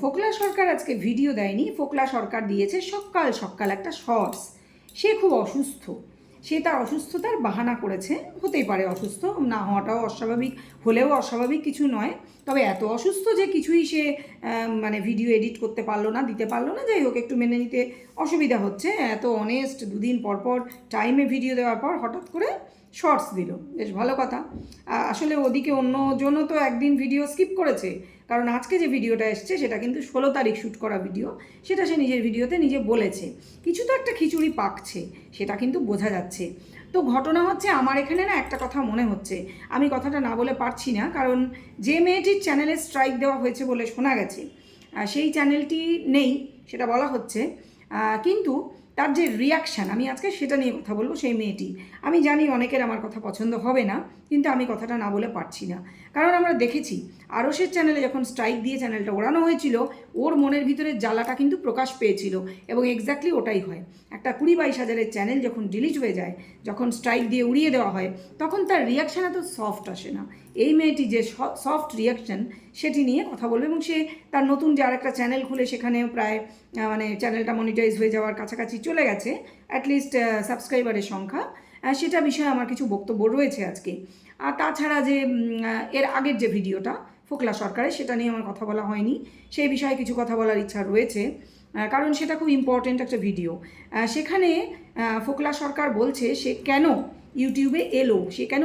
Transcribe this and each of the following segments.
ফোকলা সরকার আজকে ভিডিও দেয়নি। ফোকলা সরকার দিয়েছে সকাল সকাল একটা শর্টস সে খুব অসুস্থ। সে তার অসুস্থতার বাহানা করেছে। হতেই পারে অসুস্থ, না হওয়াটাও অস্বাভাবিক, হলেও অস্বাভাবিক কিছু নয়। তবে এত অসুস্থ যে কিছুই সে মানে ভিডিও এডিট করতে পারল না, দিতে পারল না। যাই হোক, একটু মেনে নিতে অসুবিধা হচ্ছে। এত অনেস্ট দুদিন পর পর টাইমে ভিডিও দেওয়ার পর হঠাৎ করে শর্টস দিল। বেশ ভালো কথা। আসলে ওদিকে অন্যজনও তো একদিন ভিডিও স্কিপ করেছে। কারণ আজকে যে ভিডিওটা এসছে, সেটা কিন্তু ষোলো তারিখ শ্যুট করা ভিডিও সেটা সে নিজের ভিডিওতে নিজে বলেছে। কিছু তো একটা খিচুড়ি পাকছে, সেটা কিন্তু বোঝা যাচ্ছে। তো ঘটনা হচ্ছে, আমার এখানে না একটা কথা মনে হচ্ছে। আমি কথাটা না বলে পারছি না, কারণ যে মেয়েটির চ্যানেলে স্ট্রাইক দেওয়া হয়েছে বলে শোনা গেছে সেই চ্যানেলটি নেই, সেটা বলা হচ্ছে। কিন্তু তার যে রিয়াকশান আমি আজকে সেটা নিয়ে কথা বলব, সেই মেয়েটি। আমি জানি অনেকের আমার কথা পছন্দ হবে না কিন্তু আমি কথাটা না বলে পারছি না। কারণ আমরা দেখেছি আরসের চ্যানেলে যখন স্ট্রাইক দিয়ে চ্যানেলটা ওড়ানো হয়েছিল, ওর মনের ভিতরে জ্বালাটা কিন্তু প্রকাশ পেয়েছিল এবং এক্স্যাক্টলি ওটাই হয়। একটা কুড়ি বাইশ হাজারের চ্যানেল যখন ডিলিট হয়ে যায়, যখন স্ট্রাইক দিয়ে উড়িয়ে দেওয়া হয়, তখন তার রিয়াকশান এত সফট আসে না। এই মেয়েটি যে সফট রিয়াকশান সেটি নিয়ে কথা বলবে এবং সে তার নতুন যে আরেকটা চ্যানেল খুলে সেখানেও প্রায় মানে চ্যানেলটা মনিটাইজ হয়ে যাওয়ার কাছাকাছি চলে গেছে অ্যাটলিস্ট সাবস্ক্রাইবারের সংখ্যা। সেটা বিষয়ে আমার কিছু বক্তব্য রয়েছে আজকে। আর তাছাড়া যে এর আগের যে ভিডিওটা, ফোকলা সরকারের, সেটা নিয়ে আমার কথা বলা হয়নি। সেই বিষয়ে কিছু কথা বলার ইচ্ছা রয়েছে। কারণ সেটা খুব ইম্পর্ট্যান্ট একটা ভিডিও। সেখানে ফোকলা সরকার বলছে, সে কেন ইউটিউবে এলো? সে কেন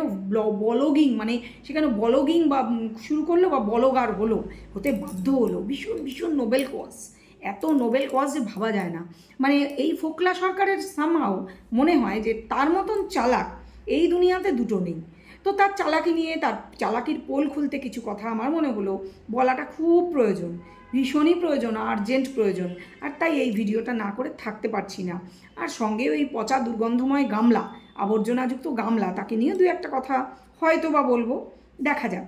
বলগিং মানে সে কেন বলগিং বা শুরু করল বা বলগার হলো? হতে বাধ্য হলো। ভীষণ ভীষণ নোবেল কজ এত নোবেল কজ যে ভাবা যায় না। মানে এই ফোকলা সরকারের সামহাও মনে হয় যে তার মতন চালাক এই দুনিয়াতে দুটো নেই। তো তার চালাকি নিয়ে, তার চালাকির পোল খুলতে কিছু কথা আমার মনে হলো, বলাটা খুব প্রয়োজন, ভীষণই প্রয়োজন আর্জেন্ট প্রয়োজন। আর তাই এই ভিডিওটা না করে থাকতে পারছি না। আর সঙ্গে ওই পচা দুর্গন্ধময় গামলা, আবর্জনাযুক্ত গামলা, তাকে নিয়ে দু একটা কথা হয়তো বা বলব। দেখা যাক।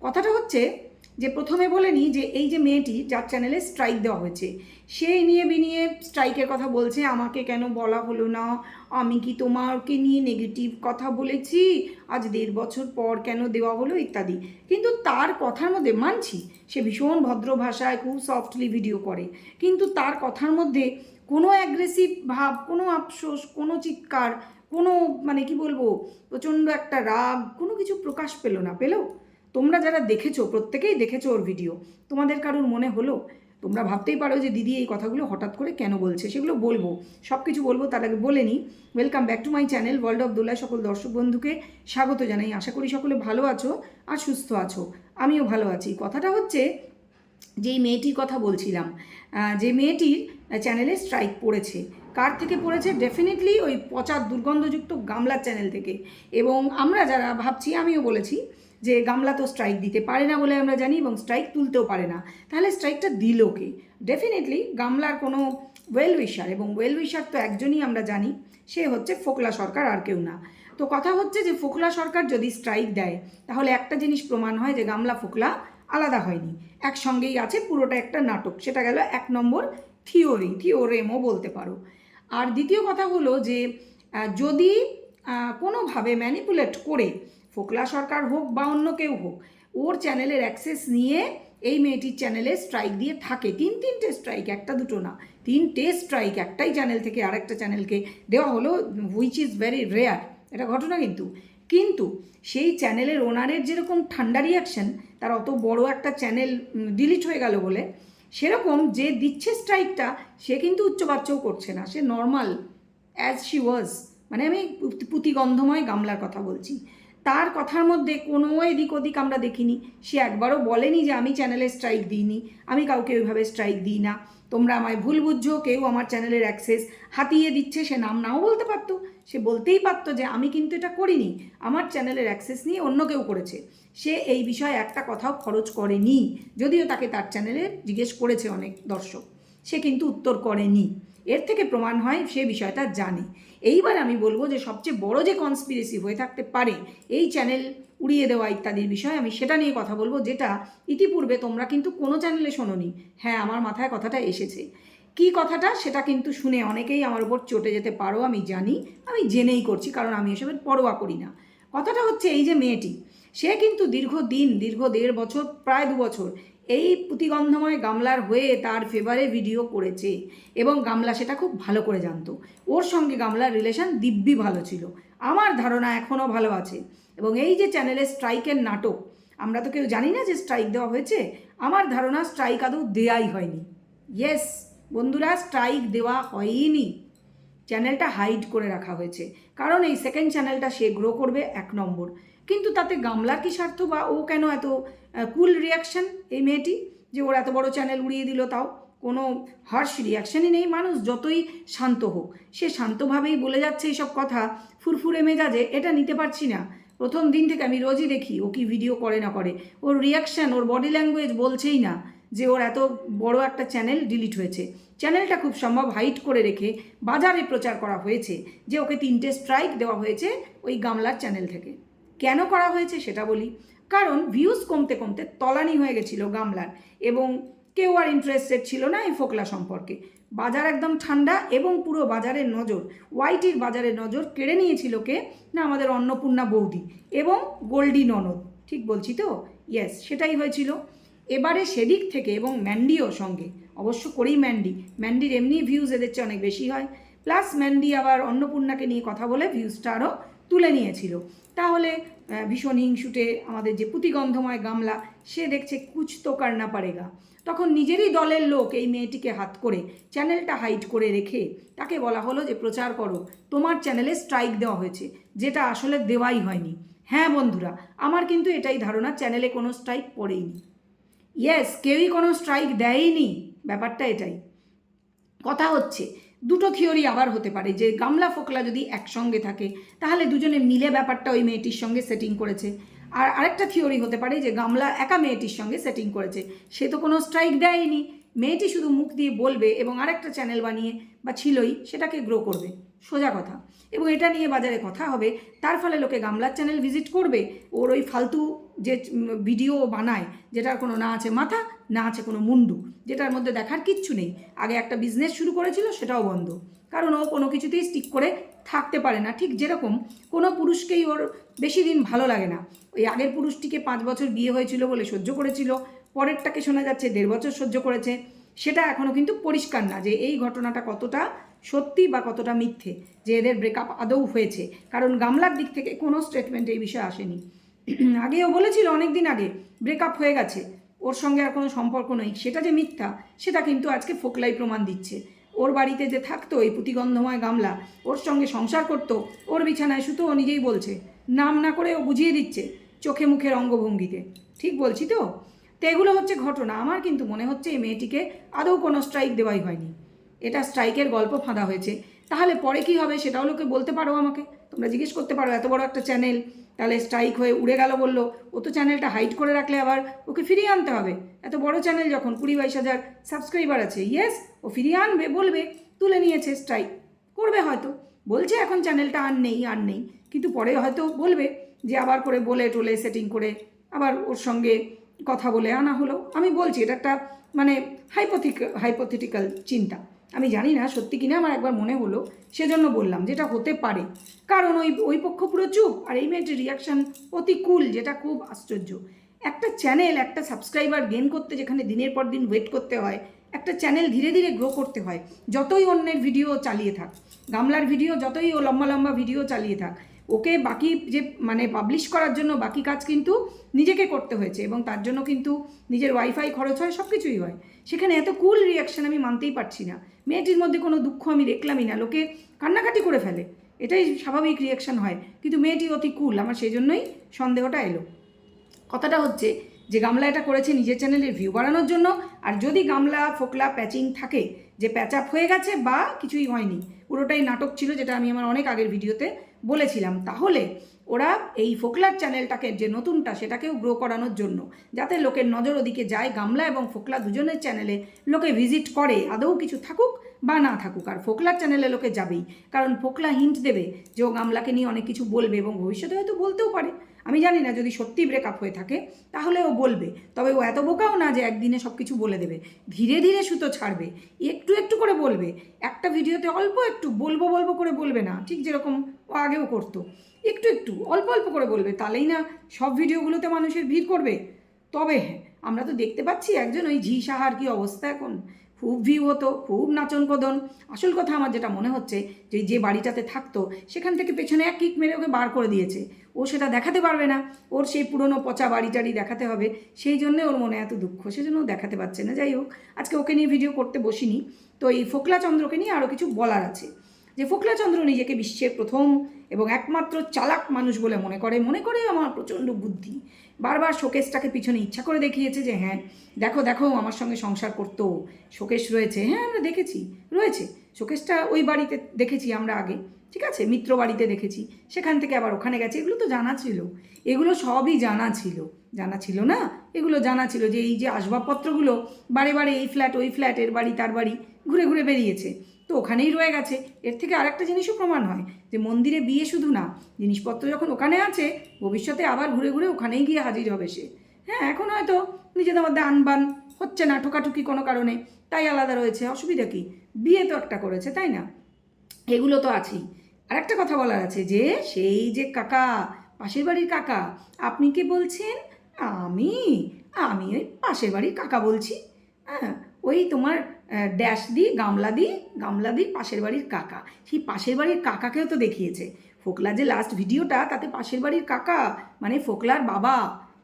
কথাটা হচ্ছে যে প্রথমে বলে নিই যে এই যে মেয়েটি যার চ্যানেলে স্ট্রাইক দেওয়া হয়েছে সেই নিয়ে বিনিয়ে স্ট্রাইকের কথা বলছে, আমাকে কেন বলা হলো না? আমি কি তোমাকে নিয়ে নেগেটিভ কথা বলেছি? আজ দেড় বছর পর কেন দেওয়া হলো ইত্যাদি। কিন্তু তার কথার মধ্যে, মানছি, সে ভীষণ ভদ্র ভাষায় খুব সফটলি ভিডিও করে। কিন্তু তার কথার মধ্যে কোনো অ্যাগ্রেসিভ ভাব, কোনো আফসোস, কোনো চিৎকার, কোনো মানে কি বলব, প্রচণ্ড একটা রাগ, কোনো কিছু প্রকাশ পেল না। পেল? তোমরা যারা দেখেছ, প্রত্যেকেই দেখেছ ওর ভিডিও তোমাদের কারোর মনে হলো? তোমরা ভাবতেই পারো যে দিদি এই কথাগুলো হঠাৎ করে কেন বলছে? সেগুলো বলব সব কিছু বলব, তার আগে বলে নিই। Welcome back to my channel world of দোলায় সকল দর্শক বন্ধুকে স্বাগত জানাই। আশা করি সকলে ভালো আছো আর সুস্থ আছো। আমিও ভালো আছি। কথাটা হচ্ছে যেই মেয়েটির কথা বলছিলাম যে মেয়েটির চ্যানেলে স্ট্রাইক পড়েছে। কার থেকে পড়েছে? ডেফিনেটলি ওই পচা দুর্গন্ধযুক্ত গামলার চ্যানেল থেকে। এবং আমরা যারা ভাবছি, আমিও বলেছি যে গামলা তো স্ট্রাইক দিতে পারে না বলে আমরা জানি এবং স্ট্রাইক তুলতেও পারে না। তাহলে স্ট্রাইকটা দিল কে? ডেফিনেটলি গামলার কোনো ওয়েল উইশার এবং ওয়েল উইশার তো একজনই আমরা জানি, সে হচ্ছে ফোকলা সরকার আর কেউ না। তো কথা হচ্ছে যে ফোকলা সরকার যদি স্ট্রাইক দেয়, তাহলে একটা জিনিস প্রমাণ হয় যে গামলা ফোকলা আলাদা হয়নি। একসঙ্গেই আছে পুরোটা একটা নাটক, সেটা গেল এক নম্বর থিওরি থিওরেমও বলতে পারো। আর দ্বিতীয় কথা হলো যে যদি কোনোভাবে ম্যানিপুলেট করে ফোকলা সরকার হোক বা অন্য কেউ হোক, ওর চ্যানেলের অ্যাক্সেস নিয়ে এই মেয়েটির চ্যানেলে স্ট্রাইক দিয়ে থাকে। তিন তিনটে স্ট্রাইক একটা দুটো না, তিনটে স্ট্রাইক একটাই চ্যানেল থেকে আরেকটা চ্যানেলকে দেওয়া হলো হুইচ ইজ ভেরি রেয়ার এটা ঘটনা কিন্তু। কিন্তু সেই চ্যানেলের ওনারের যেরকম ঠান্ডা রিয়াকশন তার অত বড় একটা চ্যানেল ডিলিট হয়ে গেল বলে, সেরকম যে দিচ্ছে স্ট্রাইকটা সে কিন্তু উচ্চবাচ্যও করছে না। সে নর্মাল অ্যাজ শি ওয়াজ মানে আমি পুঁতিগন্ধময় গামলার কথা বলছি। তার কথার মধ্যে কোনো এদিক ওদিক আমরা দেখিনি। সে একবারও বলেনি যে আমি চ্যানেলে স্ট্রাইক দিইনি। আমি কাউকে ওইভাবে স্ট্রাইক দিই না। তোমরা আমায় ভুল বুঝছ, কেউ আমার চ্যানেলের অ্যাক্সেস হাতিয়ে দিচ্ছে, সে নাম নাও বলতে পারতো। সে বলতেই পারতো যে আমি কিন্তু এটা করিনি। আমার চ্যানেলের অ্যাক্সেস নিয়ে অন্য কেউ করেছে। সে এই বিষয়ে একটা কথাও খরচ করেনি। যদিও তাকে তার চ্যানেলে জিজ্ঞেস করেছে অনেক দর্শক। সে কিন্তু উত্তর করেনি। এর থেকে প্রমাণ হয় সে বিষয়টা জানে। এইবার আমি বলব যে সবচেয়ে বড় যে কনস্পিরেসি হয়ে থাকতে পারে এই চ্যানেল উড়িয়ে দেওয়া ইত্যাদির বিষয়ে আমি সেটা নিয়ে কথা বলব, যেটা ইতিপূর্বে তোমরা কিন্তু কোনো চ্যানেলে শোনোনি। হ্যাঁ আমার মাথায় কথাটা এসেছে। কি কথাটা? সেটা কিন্তু শুনে অনেকেই আমার উপর চটে যেতে পারো, আমি জানি। আমি জেনেই করছি, কারণ আমি এসবের পরোয়া করি না। কথাটা হচ্ছে এই যে মেয়েটি, সে কিন্তু দীর্ঘ দিন দীর্ঘ দেড় বছর, প্রায় দু বছর এই পুঁতিগন্ধময় গামলার হয়ে তার ফেভারে ভিডিও করেছে এবং গামলা সেটা খুব ভালো করে জানতো। ওর সঙ্গে গামলার রিলেশন দিব্যি ভালো ছিল। আমার ধারণা এখনও ভালো আছে। এবং এই যে চ্যানেলে স্ট্রাইকের নাটক, আমরা তো কেউ জানি না যে স্ট্রাইক দেওয়া হয়েছে। আমার ধারণা স্ট্রাইক আদৌ দেয়াই হয়নি। ইয়েস বন্ধুরা স্ট্রাইক দেওয়া হয়নি চ্যানেলটা হাইড করে রাখা হয়েছে। কারণ এই সেকেন্ড চ্যানেলটা সে গ্রো করবে এক নম্বর। কিন্তু তাতে গামলার কি স্বার্থ বা ও কেন এত কুল রিয়াকশন এই মেয়েটি? যে ওর এত বড় চ্যানেল উড়িয়ে দিল তাও? কোনো হার্শ রিয়াকশনই নেই। মানুষ যতই শান্ত হোক, সে শান্তভাবেই বলে যাচ্ছে এইসব কথা ফুরফুরে মেজাজে। এটা নিতে পারছি না। প্রথম দিন থেকে আমি রোজই দেখি, ও কি ভিডিও করে না করে। ওর রিয়াকশান ওর বডি ল্যাঙ্গুয়েজ বলছেই না। যে ওর এত বড় একটা চ্যানেল ডিলিট হয়েছে। চ্যানেলটা খুব সম্ভব হাইট করে রেখে বাজারে প্রচার করা হয়েছে, যে ওকে তিনটে স্ট্রাইক দেওয়া হয়েছে ওই গামলার চ্যানেল থেকে। কেন করা হয়েছে সেটা বলি। কারণ ভিউজ কমতে কমতে তলানি হয়ে গেছিল গামলার, এবং কেউ আর ইন্টারেস্টেড ছিল না এই ফোকলা সম্পর্কে। বাজার একদম ঠান্ডা এবং পুরো বাজারের নজর ওয়াইটির বাজারের নজর কেড়ে নিয়েছিল কে? না আমাদের অন্নপূর্ণা বৌদি এবং গোল্ডি ননদ। ঠিক বলছি তো? ইয়েস সেটাই হয়েছিল। এবারে সেদিক থেকে এবং ম্যান্ডিও সঙ্গে, অবশ্য করেই ম্যান্ডি। ম্যান্ডির এমনি ভিউজ এদের চেয়ে অনেক বেশি হয়। প্লাস ম্যান্ডি আবার অন্নপূর্ণাকে নিয়ে কথা বলে ভিউজটা আরও তুলে নিয়েছিল। তাহলে ভীষণ হিংসুটে আমাদের যে পুঁতিগন্ধময় গামলা, সে দেখছে কুচ তো কার না পারেগা। তখন নিজেরই দলের লোক এই মেয়েটিকে হাত করে চ্যানেলটা হাইড করে রেখে তাকে বলা হলো যে, প্রচার করো। তোমার চ্যানেলে স্ট্রাইক দেওয়া হয়েছে। যেটা আসলে দেওয়াই হয়নি। হ্যাঁ বন্ধুরা, আমার কিন্তু এটাই ধারণা, চ্যানেলে কোনো স্ট্রাইক পড়েইনি। ইয়েস কেউই কোনো স্ট্রাইক দেয়নি। ব্যাপারটা এটাই। কথা হচ্ছে, দুটো থিওরি আবার হতে পারে যে গামলা ফোকলা যদি একসঙ্গে থাকে, তাহলে দুজনে মিলে ব্যাপারটা ওই মেয়েটির সঙ্গে সেটিং করেছে। আর আরেকটা থিওরি হতে পারে যে গামলা একা মেয়েটির সঙ্গে সেটিং করেছে। সে তো কোনো স্ট্রাইক দেয়নি। মেয়েটি শুধু মুখ দিয়ে বলবে এবং আরেকটা চ্যানেল বানিয়ে বা ছিলই, সেটাকে গ্রো করবে। সোজা কথা। এবং এটা নিয়ে বাজারে কথা হবে, তার ফলে লোকে গামলার চ্যানেল ভিজিট করবে, ওর ওই ফালতু যে ভিডিও বানায়, যেটার কোনো না আছে মাথা, না আছে কোনো মুন্ডু, যেটার মধ্যে দেখার কিচ্ছু নেই। আগে একটা বিজনেস শুরু করেছিল, সেটাও বন্ধ। কারণ ও কোনো কিছুতেই স্টিক করে থাকতে পারে না। ঠিক যেরকম কোনো পুরুষকেই ওর বেশি দিন ভালো লাগে না। ওই আগের পুরুষটিকে পাঁচ বছর বিয়ে হয়েছিল বলে সহ্য করেছিল, পরেরটাকে শোনা যাচ্ছে দেড় বছর সহ্য করেছে। সেটা এখনও কিন্তু পরিষ্কার না যে এই ঘটনাটা কতটা সত্যি বা কতটা মিথ্যে যে এদের ব্রেকআপ আদৌ হয়েছে। কারণ গামলার দিক থেকে কোনো স্টেটমেন্ট এই বিষয়ে আসেনি। আগেও বলেছিল অনেক দিন আগে ব্রেকআপ হয়ে গেছে, ওর সঙ্গে আর কোনো সম্পর্ক নেই। সেটা যে মিথ্যা, সেটা কিন্তু আজকে ফোকলাই প্রমাণ দিচ্ছে। ওর বাড়িতে যে থাকতো এই পুঁতিগন্ধময় গামলা, ওর সঙ্গে সংসার করতো, ওর বিছানায় শুধু ও নিজেই বলছে। নাম না করে ও বুঝিয়ে দিচ্ছে চোখে মুখের অঙ্গভঙ্গিতে ঠিক বলছি তো? তো এগুলো হচ্ছে ঘটনা। আমার কিন্তু মনে হচ্ছে এই মেয়েটিকে আদৌ কোনো স্ট্রাইক দেওয়াই হয়নি। এটা স্ট্রাইকের গল্প ফাঁদা হয়েছে। তাহলে পরে কি হবে সেটাও লোকে বলতে পারো আমাকে। তোমরা জিজ্ঞেস করতে পারো, এত বড় একটা চ্যানেল তাহলে স্ট্রাইক হয়ে উড়ে গেল বলল। ও তো চ্যানেলটা হাইড করে রাখলে আবার ওকে ফিরিয়ে আনতে হবে। এত বড় চ্যানেল যখন কুড়ি বাইশ হাজার সাবস্ক্রাইবার আছে ইয়েস ও ফিরিয়ে আনবে, বলবে, তুলে নিয়েছে স্ট্রাইক করবে হয়তো। বলছে এখন চ্যানেলটা আর নেই আর নেই। কিন্তু পরে হয়তো বলবে যে আবার করে বলে টোলে সেটিং করে আবার ওর সঙ্গে কথা বলে আনা হলো। আমি বলছি, এটা একটা মানে হাইপোথিক হাইপোথেটিক্যাল চিন্তা। আমি জানি না সত্যি কিনা, আমার একবার মনে হলো, সেজন্য বললাম যেটা হতে পারে। কারণ ওই ওই পক্ষ পুরো চুপ, আর এই মেয়েটির রিয়াকশান অতি কুল যেটা খুব আশ্চর্য। একটা চ্যানেল একটা সাবস্ক্রাইবার গেন করতে যেখানে দিনের পর দিন ওয়েট করতে হয়, একটা চ্যানেল ধীরে ধীরে গ্রো করতে হয়, যতই অন্যের ভিডিও চালিয়ে থাক, গামলার ভিডিও যতই ও লম্বা লম্বা ভিডিও চালিয়ে থাক ওকে বাকি যে মানে পাবলিশ করার জন্য বাকি কাজ কিন্তু নিজেকে করতে হয়েছে এবং তার জন্য কিন্তু নিজের ওয়াইফাই খরচ হয় সব কিছুই হয়। সেখানে এত কুল রিয়াকশন আমি মানতেই পারছি না। মেয়েটির মধ্যে কোনো দুঃখ আমি দেখলামই না, লোকে কান্নাকাটি করে ফেলে। এটাই স্বাভাবিক রিয়াকশন হয়, কিন্তু মেয়েটি অতি কুল আমার সেই জন্যই সন্দেহটা এলো। কথাটা হচ্ছে যে, গামলা এটা করেছে নিজের চ্যানেলের ভিউ বাড়ানোর জন্য, আর যদি গামলা, ফোকলা প্যাচিং থাকে, যে প্যাচ আপ হয়ে গেছে বা কিছুই হয়নি পুরোটাই নাটক ছিল, যেটা আমি আমার অনেক আগের ভিডিওতে বলেছিলাম। তাহলে ওরা এই ফোকলার চ্যানেলটাকে যে নতুনটা, সেটাকেও গ্রো করানোর জন্য, যাতে লোকের নজর ওদিকে যায়, গামলা এবং ফোকলা দুজনের চ্যানেলে লোকে ভিজিট করে, আদৌ কিছু থাকুক বা না থাকুক। আর ফোকলার চ্যানেলে লোকে যাবেই, কারণ ফোকলা হিন্ট দেবে যে ও গামলাকে নিয়ে অনেক কিছু বলবে এবং ভবিষ্যতে হয়তো বলতেও পারে। আমি জানি না যদি সত্যি ব্রেকআপ হয়ে থাকে, তাহলে ও বলবে। তবে ও এত বোকাও না যে একদিনে সব কিছু বলে দেবে। ধীরে ধীরে সুতো ছাড়বে। একটু একটু করে বলবে। একটা ভিডিওতে অল্প একটু বলব বলব করে বলবে না। ঠিক যেরকম ও আগেও করতো। একটু একটু, অল্প অল্প করে বলবে। তাহলেই না সব ভিডিওগুলোতে মানুষের ভিড় করবে। তবে হ্যাঁ আমরা তো দেখতে পাচ্ছি একজন ওই ঝি সাহার কি অবস্থা এখন। খুব ভিউ হতো, খুব নাচন কদন আসল কথা আমার যেটা মনে হচ্ছে যে যে বাড়িটাতে থাকতো, সেখান থেকে পেছনে এক কিক মেরে ওকে বার করে দিয়েছে। ও সেটা দেখাতে পারবে না। ওর সেই পুরনো পচা বাড়ি টাড়ি দেখাতে হবে। সেই জন্যে ওর মনে এত দুঃখ। সেজন্য ও দেখাতে পারছে না। যাই হোক, আজকে ওকে নিয়ে ভিডিও করতে বসিনি। তো এই ফোকলা চন্দ্রকে নিয়ে আরও কিছু বলার আছে। যে ফোকলাচন্দ্র নিজেকে বিশ্বের প্রথম এবং একমাত্র চালাক মানুষ বলে মনে করে। মনে করে আমার প্রচণ্ড বুদ্ধি। বারবার শোকেসটাকে পিছনে ইচ্ছা করে দেখিয়েছে যে হ্যাঁ দেখো দেখো, আমার সঙ্গে সংসার করতো। শোকেশ রয়েছে। হ্যাঁ আমরা দেখেছি, রয়েছে। শোকেশটা ওই বাড়িতে দেখেছি আমরা আগে। ঠিক আছে? মিত্র বাড়িতে দেখেছি। সেখান থেকে আবার ওখানে গেছে। এগুলো তো জানা ছিল। এগুলো সবই জানা ছিল। জানা ছিল না? এগুলো জানা ছিল যে এই যে আসবাবপত্রগুলো বারে বারে এই ফ্ল্যাট ওই ফ্ল্যাট এর বাড়ি, তার বাড়ি ঘুরে ঘুরে বেরিয়েছে। তো ওখানেই রয়ে গেছে। এর থেকে আরেকটা জিনিসও প্রমাণ হয় যে মন্দিরে বিয়ে শুধু না, জিনিসপত্র যখন ওখানে আছে, ভবিষ্যতে আবার ঘুরে ঘুরে ওখানেই গিয়ে হাজির হবে সে। হ্যাঁ এখন হয়তো নিজেদের মধ্যে আনবান হচ্ছে না ঠোকাঠুকি কোনো কারণে। তাই আলাদা রয়েছে। অসুবিধা কি? বিয়ে তো একটা করেছে, তাই না? এগুলো তো আছেই। আর একটা কথা বলার আছে যে, সেই যে কাকা, পাশের বাড়ির কাকা, আপনি কে বলছেন? আমি আমি ওই পাশের বাড়ির কাকা বলছি। হ্যাঁ ওই তোমার ড্যাশ দি, গামলা দি গামলা দি পাশের বাড়ির কাকা। সেই পাশের বাড়ির কাকাকেও তো দেখিয়েছে। ফোকলা যে লাস্ট ভিডিওটা তাতে পাশের বাড়ির কাকা মানে ফোকলার বাবা,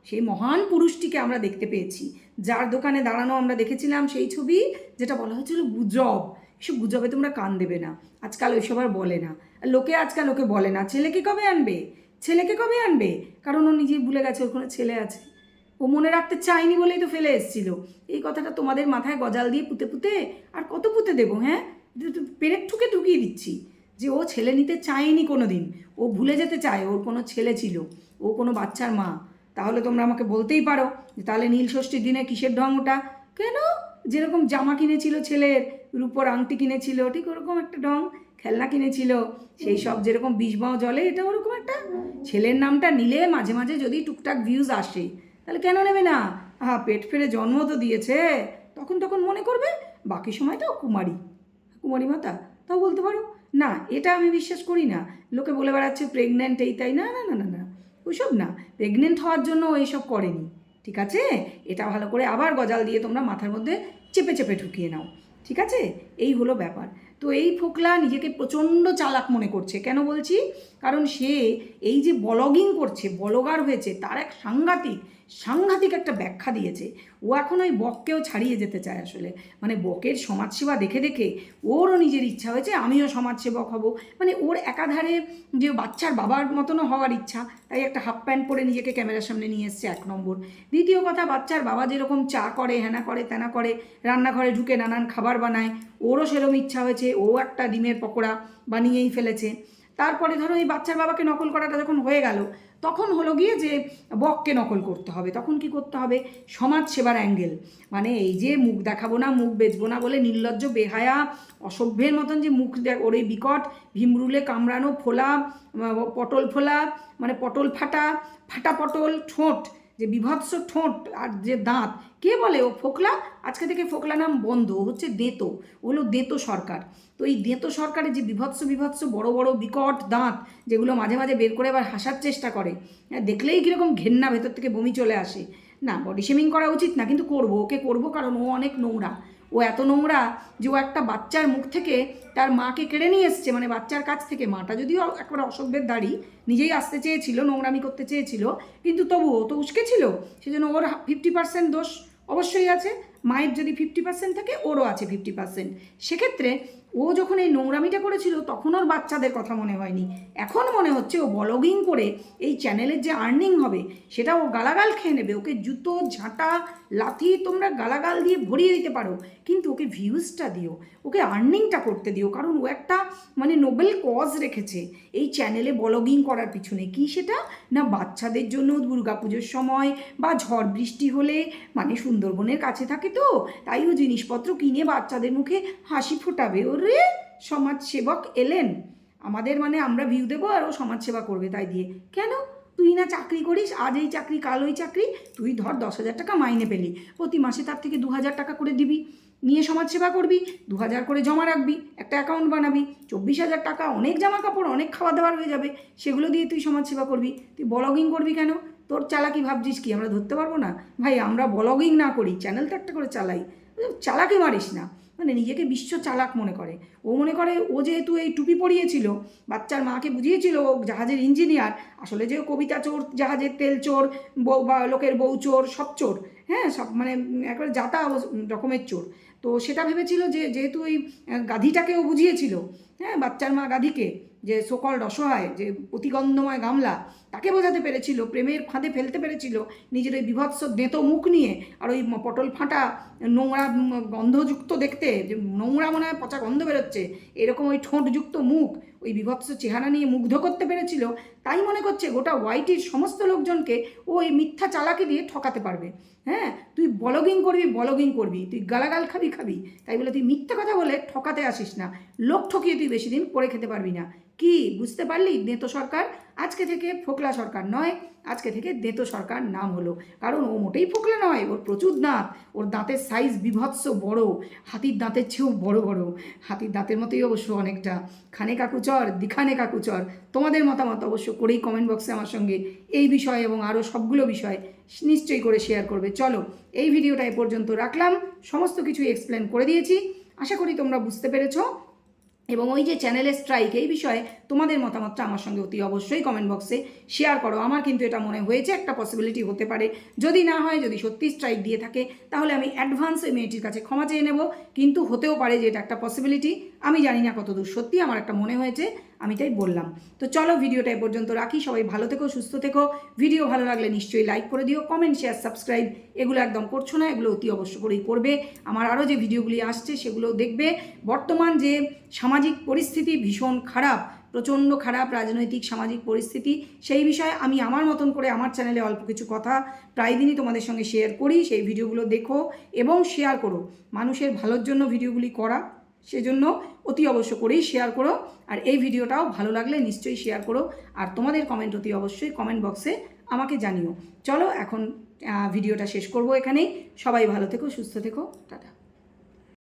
সেই মহান পুরুষটিকে আমরা দেখতে পেয়েছি। যার দোকানে দাঁড়ানো আমরা দেখেছিলাম সেই ছবি, যেটা বলা হয়েছিল গুজব। এসব গুজবে তোমরা কান দেবে না। আজকাল ওইসব আর বলে না। লোকে আজকাল ওকে বলে না, ছেলেকে কবে আনবে? ছেলেকে কবে আনবে? কারণ ও নিজেই ভুলে গেছে ওর কোনো ছেলে আছে। ও মনে রাখতে চায়নি বলেই তো ফেলে এসেছিল। এই কথাটা তোমাদের মাথায় গজাল দিয়ে পুঁতে পুঁতে আর কত পুঁতে দেবো হ্যাঁ? পেরেক ঠুকে ঢুকিয়ে দিচ্ছি যে ও ছেলে নিতে চায়নি কোনো দিন ও ভুলে যেতে চায়, ওর কোনো ছেলে ছিল, ও কোনো বাচ্চার মা। তাহলে তোমরা আমাকে বলতেই পারো যে তাহলে নীল ষষ্ঠীর দিনে কিসের ঢং ওটা? কেন? যেরকম জামা কিনেছিল ছেলের, রূপোর আংটি কিনেছিল, ঠিক ওরকম একটা ঢং। খেলনা কিনেছিল, সেই সব যেরকম বিষবাও জলে, এটা ওরকম একটা ছেলের নামটা নিলে মাঝে মাঝে যদি টুকটাক ভিউজ আসে, তাহলে কেন নেবে না? আহা, পেট ফেরে জন্ম তো দিয়েছে। তখন তখন মনে করবে, বাকি সময়টাও কুমারী। কুমারী মাতা, তাও বলতে পারো, না, এটা আমি বিশ্বাস করি না। লোকে বলে বেড়াচ্ছে প্রেগনেন্ট এই তাই, না না না না না, ওইসব না। প্রেগনেন্ট হওয়ার জন্য এইসব করেনি। ঠিক আছে? এটা ভালো করে আবার গজাল দিয়ে তোমরা মাথার মধ্যে চেপে চেপে ঢুকিয়ে নাও। ঠিক আছে? এই হলো ব্যাপার। তো এই ফোকলা নিজেকে প্রচণ্ড চালাক মনে করছে। কেন বলছি? কারণ সে এই যে ব্লগিং করছে, ব্লগার হয়েছে, তার এক সাংঘাতিক সাংঘাতিক একটা ব্যাখ্যা দিয়েছে। ও এখন ওই বককেও ছাড়িয়ে যেতে চায় আসলে। মানে বকের সমাজসেবা দেখে দেখে ওরও নিজের ইচ্ছা হয়েছে, আমিও সমাজসেবক হব। মানে ওর একাধারে যে বাচ্চার বাবার মতনও হওয়ার ইচ্ছা, তাই একটা হাফ প্যান্ট পরে নিজেকে ক্যামেরার সামনে নিয়ে এসছে এক নম্বর। দ্বিতীয় কথা, বাচ্চার বাবা যেরকম চা করে হ্যানা করে, তেনা করে, রান্নাঘরে ঢুকে নানান খাবার বানায়, ওরও সেরকম ইচ্ছা হয়েছে। ও একটা ডিমের পকোড়া বানিয়েই ফেলেছে। তারপরে ধরো এই বাচ্চার বাবাকে নকল করাটা যখন হয়ে গেল, তখন হলো গিয়ে যে বককে নকল করতে হবে। তখন কি করতে হবে? সমাজ সেবার অ্যাঙ্গেল। মানে এই যে মুখ দেখাবো না, মুখ বেচবো না বলে নির্লজ্জ, বেহায়া, অসভ্যের মতন যে মুখ ওর এই বিকট, ভীমরুলে কামড়ানো ফোলা পটল ফোলা মানে পটল ফাটা ফাটা পটল, ঠোঁট যে বিভৎস ঠোঁট আর যে দাঁত কে বলে? ও ফোকলা? আজকে থেকে ফোকলা নাম বন্ধ হচ্ছে দেতো ও হলো দেতো সরকার। তো এই দেতো সরকারের যে বিভৎস বিভৎস বড় বড় বিকট দাঁত যেগুলো মাঝে মাঝে বের করে আবার হাসার চেষ্টা করে হ্যাঁ, দেখলেই কীরকম ঘেন্না ভেতর থেকে বমি চলে আসে। না বডি শেমিং করা উচিত না কিন্তু করব ওকে করব কারণ ও অনেক নোংরা। ও এত নোংরা যে ও একটা বাচ্চার মুখ থেকে তার মাকে কেড়ে নিয়ে এসছে মানে বাচ্চার কাছ থেকে। মাটা যদিও একবার অসভ্যের দাড়ি, নিজেই আসতে চেয়েছিল, নোংরামি করতে চেয়েছিল, কিন্তু তবুও তো উস্কে ছিল। সেজন্য ওর ফিফটি পার্সেন্ট দোষ অবশ্যই আছে। মায়ের যদি ফিফটি পার্সেন্ট থাকে, ওরও আছে ফিফটি পার্সেন্ট সেক্ষেত্রে ও যখন এই নোংরামিটা করেছিল, তখন ওর বাচ্চাদের কথা মনে হয়নি। এখন মনে হচ্ছে ও ব্লগিং করে এই চ্যানেলের যে আর্নিং হবে, সেটা ও গালাগাল খেয়ে নেবে। ওকে জুতো, ঝাঁটা, লাথি তোমরা গালাগাল দিয়ে ভরিয়ে দিতে পারো, কিন্তু ওকে ভিউজটা দিও। ওকে আর্নিংটা করতে দিও, কারণ ও একটা মানে নোবেল কজ রেখেছে এই চ্যানেলে ব্লগিং করার পিছনে। কি সেটা? না বাচ্চাদের জন্য দুর্গাপুজোর সময় বা ঝড় বৃষ্টি হলে মানে সুন্দরবনের কাছে থাকে তো, তাই ও জিনিসপত্র কিনে বাচ্চাদের মুখে হাসি ফোটাবে। ওরে সমাজসেবক এলেন। আমাদের মানে আমরা ভিউ দেবো আর ও সমাজসেবা করবে তাই দিয়ে। কেন? তুই না চাকরি করিস, আজ এই চাকরি, কাল ওই চাকরি, তুই ধর দশ হাজার টাকা মাইনে পেলি। প্রতি মাসে তার থেকে দু হাজার টাকা করে দিবি। নিয়ে সমাজসেবা করবি, দু হাজার করে জমা রাখবি, একটা অ্যাকাউন্ট বানাবি, চব্বিশ হাজার টাকা, অনেক জামা কাপড় অনেক খাওয়া দাওয়ার হয়ে যাবে, সেগুলো দিয়ে তুই সমাজসেবা করবি। তুই ব্লগিং করবি কেন? তোর চালাকি ভাবছিস কি? আমরা ধরতে পারব না? ভাই, আমরা ব্লগিং না করি চ্যানেল তো একটা করে চালাই। চালাকি মারিস না। মানে নিজেকে বিশ্ব চালাক মনে করে। ও মনে করে, ও যেহেতু এই টুপি পরিয়েছিল, বাচ্চার মাকে বুঝিয়েছিল ও জাহাজের ইঞ্জিনিয়ার, আসলে যে কবিতা চোর, জাহাজের তেল চোর, বউ বা লোকের বউ চোর, সব চোর হ্যাঁ সব মানে একবারে যাতা রকমের চোর। তো সেটা ভেবেছিল যে, যেহেতু ওই গাধিটাকে গাধিটাকেও বুঝিয়েছিল হ্যাঁ বাচ্চার মা গাধিকে যে সকল অসহায়, যে অতিগন্ধময় গামলা, তাকে বোঝাতে পেরেছিল, প্রেমের ফাঁদে ফেলতে পেরেছিল, নিজের ওই বিভৎস দেঁতো মুখ নিয়ে, আর ওই পটল ফাঁটা নোংরা গন্ধযুক্ত দেখতে, যে নোংরা মনে হয় পচা গন্ধ বেরোচ্ছে, এরকম ওই ঠোঁটযুক্ত মুখ, ওই বিভৎস চেহারা নিয়ে মুগ্ধ করতে পেরেছিল, তাই মনে করছে গোটা ওয়াইটির সমস্ত লোকজনকে ও এই মিথ্যা চালাকি দিয়ে ঠকাতে পারবে। হ্যাঁ তুই বলগিং করবি বলগিং করবি, তুই গালাগাল খাবি খাবি, তাই বলে তুই মিথ্যা কথা বলে ঠকাতে আসিস না। লোক ঠকিয়ে তুই বেশি দিন করে খেতে পারবি না। কি? বুঝতে পারলি? দেতো সরকার? আজকে থেকে ফোকলা সরকার নয়, আজকে থেকে দেতো সরকার নাম হলো। কারণ ও মোটেই ফোকলা নয়, ওর প্রচুর দাঁত। ওর দাঁতের সাইজ বিভৎস বড়, হাতির দাঁতের চেয়েও বড় বড়। হাতির দাঁতের মতোই অবশ্য অনেকটা। খানে কাকুচর দিখানে কাকুচর তোমাদের মতামত অবশ্য করেই কমেন্ট বক্সে আমার সঙ্গে এই বিষয় এবং আরও সবগুলো বিষয় নিশ্চয়ই করে শেয়ার করবে। চলো, এই ভিডিওটা এ পর্যন্ত রাখলাম। সমস্ত কিছু এক্সপ্লেন করে দিয়েছি। আশা করি তোমরা বুঝতে পেরেছ। এবং ওই যে চ্যানেলের স্ট্রাইক এই বিষয়ে তোমাদের মতামতটা আমার সঙ্গে অতি অবশ্যই কমেন্ট বক্সে শেয়ার করো। আমার কিন্তু এটা মনে হয়েছে একটা পসিবিলিটি হতে পারে। যদি না হয়, যদি সত্যি স্ট্রাইক দিয়ে থাকে, তাহলে আমি অ্যাডভান্স ওই মেয়েটির কাছে ক্ষমা চেয়ে নেব। কিন্তু হতেও পারে যে এটা একটা পসিবিলিটি আমি জানি না কতদূর সত্যি আমার একটা মনে হয়েছে। আমি তাই বললাম। তো চলো ভিডিওটা এ পর্যন্ত রাখি। সবাই ভালো থেকো, সুস্থ থেকো। ভিডিও ভালো লাগলে নিশ্চয়ই লাইক করে দিও কমেন্ট শেয়ার সাবস্ক্রাইব এগুলো একদম করছ না, এগুলো অতি অবশ্য করেই করবে। আমার আরও যে ভিডিওগুলি আসছে সেগুলো দেখবে। বর্তমান যে সামাজিক পরিস্থিতি ভীষণ খারাপ, প্রচণ্ড খারাপ, রাজনৈতিক সামাজিক পরিস্থিতি, সেই বিষয়ে আমি আমার মতন করে আমার চ্যানেলে অল্প কিছু কথা প্রায় দিনই তোমাদের সঙ্গে শেয়ার করি। সেই ভিডিওগুলো দেখো এবং শেয়ার করো। মানুষের ভালোর জন্য ভিডিওগুলি করা। সেজন্য অতি অবশ্য করেই শেয়ার করো। আর এই ভিডিওটাও ভালো লাগলে নিশ্চয়ই শেয়ার করো। আর তোমাদের কমেন্ট অতি অবশ্যই কমেন্ট বক্সে আমাকে জানিও। চলো এখন ভিডিওটা শেষ করব এখানেই। সবাই ভালো থেকো, সুস্থ থেকো। টাটা।